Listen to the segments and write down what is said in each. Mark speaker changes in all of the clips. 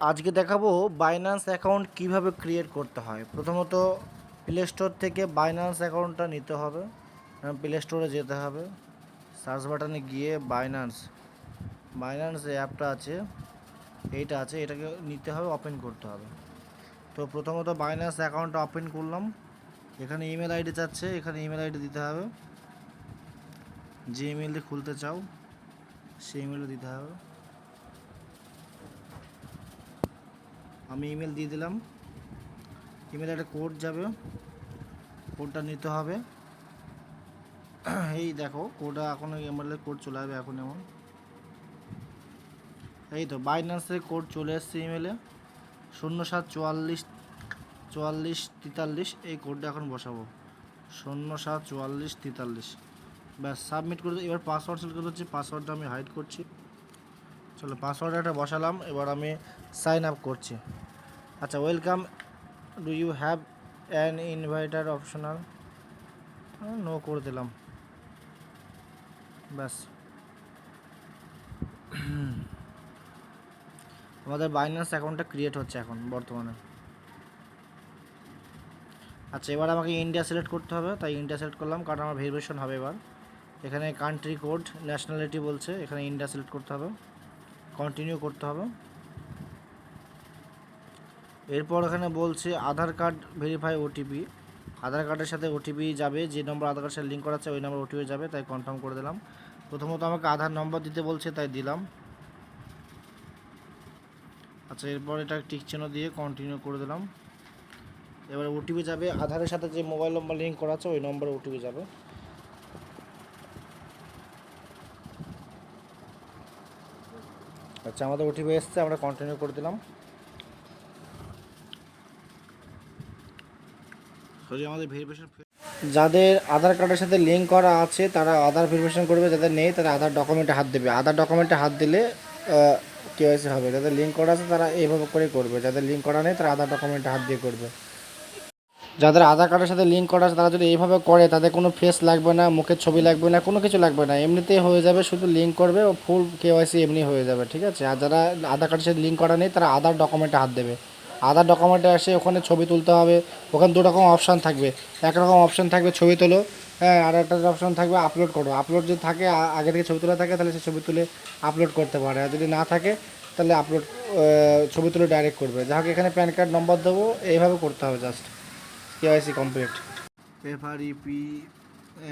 Speaker 1: আজকে দেখাবো Binance account কীভাবে ক্রিয়েট করতে হয়। প্রথমত প্লে স্টোর থেকে বাইন্যান্স অ্যাকাউন্টটা নিতে হবে। প্লে স্টোরে যেতে হবে। সার্চ বাটনে গিয়ে বাইন্যান্স বাইন্যান্স যে অ্যাপটা আছে, এইটা আছে, এটাকে নিতে হবে ওপেন করতে হবে। তো প্রথমত বাইন্যান্স অ্যাকাউন্টটা ওপেন করলাম। এখানে ইমেল আইডি চাচ্ছে, এখানে ইমেল আইডি দিতে হবে। যে ইমেল দিয়ে খুলতে চাও, সেই ইমেলও দিতে হবে। আমি ইমেল দিয়ে দিলাম। ইমেলে একটা কোড যাবে। কোডটা নিতে হবে। এই দেখো কোডটা এখন ইমেলের কোড চলে আসবে, এখন এমন। এই তো বাইন্যান্সের কোড চলে এসছে ইমেলে শূন্য সাত চুয়াল্লিশ চুয়াল্লিশ তেতাল্লিশ, এই কোডটা এখন বসাবো। শূন্য সাত চুয়াল্লিশ তেতাল্লিশ। ব্যাস সাবমিট করে এবার পাসওয়ার্ড সিলেক্ট করতে হচ্ছে পাসওয়ার্ডটা আমি হাইড করছি। চলো পাসওয়ার্ড একটা বসালাম, এবার আমি সাইন আপ করছি। আচ্ছা welcome do you have an inviter optional no করে দিলাম। ব্যাস। আমাদের বাইন্যান্স অ্যাকাউন্টটা ক্রিয়েট হচ্ছে এখন, বর্তমানে। আচ্ছা এবার আমাকে ইন্ডিয়া সিলেক্ট করতে হবে, তাই ইন্ডিয়া সিলেক্ট করলাম, কারণ আমার ভেরিফিকেশন হবে এবার। এখানে কান্ট্রি কোড ন্যাশনালিটি বলছে, এখানে ইন্ডিয়া সিলেক্ট করতে হবে। কন্টিনিউ করতে হবে। এরপর এখানে বলছে Aadhaar card verify OTP Aadhaar কার্ডের সাথে ওটিপি যাবে, যে নম্বর আধার কার্ডের সাথে লিঙ্ক করা আছে, ওই নম্বর ওটিপি যাবে, তাই কনফার্ম করে দিলাম। প্রথমত আমাকে আধার নম্বর দিতে বলছে, তাই দিলাম। আচ্ছা এরপর এটা টিক চিহ্ন দিয়ে কন্টিনিউ করে দিলাম। এবার ওটিপি যাবে, আধারের সাথে যে মোবাইল নম্বর লিঙ্ক করা আছে, ওই নম্বরে ওটিপি যাবে। আচ্ছা আমাদের ওটিপি এসছে আমরা কন্টিনিউ করে দিলাম। আমাদের যাদের আধার কার্ডের সাথে লিঙ্ক করা আছে তারা আধার ভেরিফিকেশন করবে যাদের নেই তারা আধার ডকুমেন্টে হাত দেবে। আধার ডকুমেন্টে হাত দিলে কেওয়াইসি হবে। যাদের লিঙ্ক করা আছে তারা এইভাবে করে করবে। যাদের লিঙ্ক করা নেই তারা আধার ডকুমেন্টে হাত দিয়ে করবে। যাদের আধার কার্ডের সাথে লিঙ্ক করা আছে, তারা যদি এইভাবে করে, তাদের কোনো ফেস লাগবে না, মুখের ছবি লাগবে না, কোনো কিছু লাগবে না, এমনিতেই হয়ে যাবে, শুধু লিঙ্ক করবে ও ফুল কেওয়াইসি এমনি হয়ে যাবে, ঠিক আছে? আর যারা আধার কার্ডের সাথে লিঙ্ক করা নেই, তারা আধার ডকুমেন্টে হাত দেবে। আধার ডকুমেন্টে এসে ওখানে ছবি তুলতে হবে, ওখানে দু রকম অপশান থাকবে। একরকম অপশান থাকবে ছবি তোলো হ্যাঁ আর একটা অপশান থাকবে আপলোড করো। আপলোড যদি থাকে আগে থেকে ছবি তোলা থাকে, তাহলে সে ছবি তুলে আপলোড করতে পারে। আর যদি না থাকে, তাহলে আপলোড ছবি তুলে ডাইরেক্ট করবে। যাই হোক এখানে প্যান কার্ড নম্বর দেবো, এইভাবে করতে হবে just KYC complete F R E P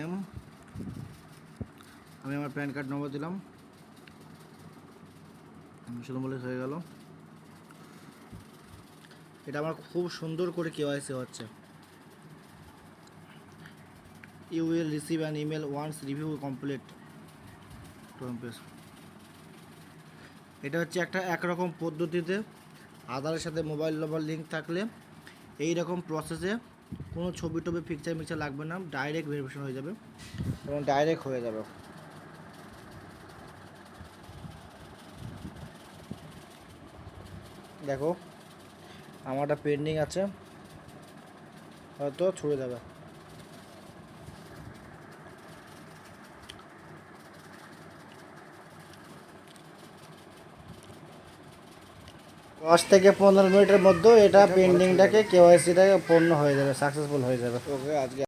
Speaker 1: M আমি আমার প্যান কার্ড নম্বর দিলাম। বলে হয়ে গেল। এটা আমার খুব সুন্দর করে কেওয়াইসি হচ্ছে। You will receive an email once review complete এটা হচ্ছে একটা একরকম পদ্ধতিতে আধারের সাথে মোবাইল নম্বর লিঙ্ক থাকলে এই রকম প্রসেসে কোনো ছবি টবি পিকচার মিকচার লাগবে না ডাইরেক্ট ভেরিফিকেশন হয়ে যাবে। এবং ডাইরেক্ট হয়ে যাবে। দেখো, আমারটা পেন্ডিং আছে, হয়তো ছুড়ে যাবে। দশ থেকে পনেরো মিনিটের মধ্যে এটা পেন্ডিংটাকে কেওয়াইসিটাকে পূর্ণ হয়ে যাবে সাকসেসফুল হয়ে যাবে। ওকে, আজকে